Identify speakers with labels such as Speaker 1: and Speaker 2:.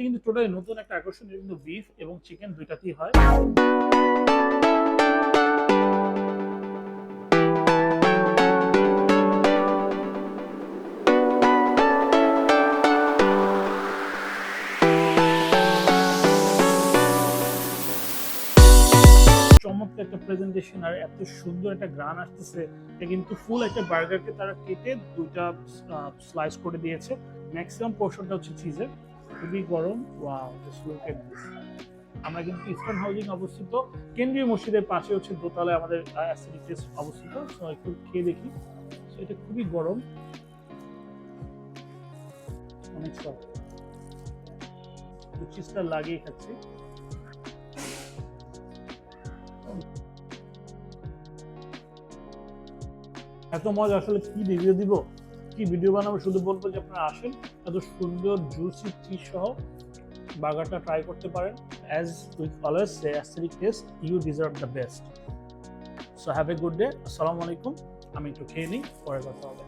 Speaker 1: এটা কিন্তু টোটালি নতুন একটা আকর্ষণ কিন্তু বিফ এবং চিকেন দুইটাতেই হয়। চমৎকার একটা প্রেজেন্টেশন আর এত সুন্দর একটা গ্রান আসতেছে। এটা কিন্তু ফুল একটা বার্গারকে তারা কেটে দুইটা স্লাইস করে দিয়েছে। ম্যাক্সিমাম পোর্শনটা হচ্ছে চিজের খুবই গরম। Wow just look at this আমরা কিন্তু ইস্টার্ন হাউজিং অবস্থিত। কেন্দ্রীয় মসজিদের পাশে হচ্ছে দোতলায় আমাদের অবস্থিত। একটু খেয়ে দেখি। এটা খুবই গরম। অনেক লাগিয়ে খাচ্ছি। এত মজা, আসলে কি রিভিউ দিব? কি ভিডিও বানাবো শুধু বলব যে আপনারা আসেন, এত সুন্দর জুসি চিজ সহ বার্গারটা ট্রাই করতে পারেন। As with always say aesthetic taste you deserve the best so have a good day আসসালামু আলাইকুম আমি একটু খেয়ে নিই, পরে কথা হবে।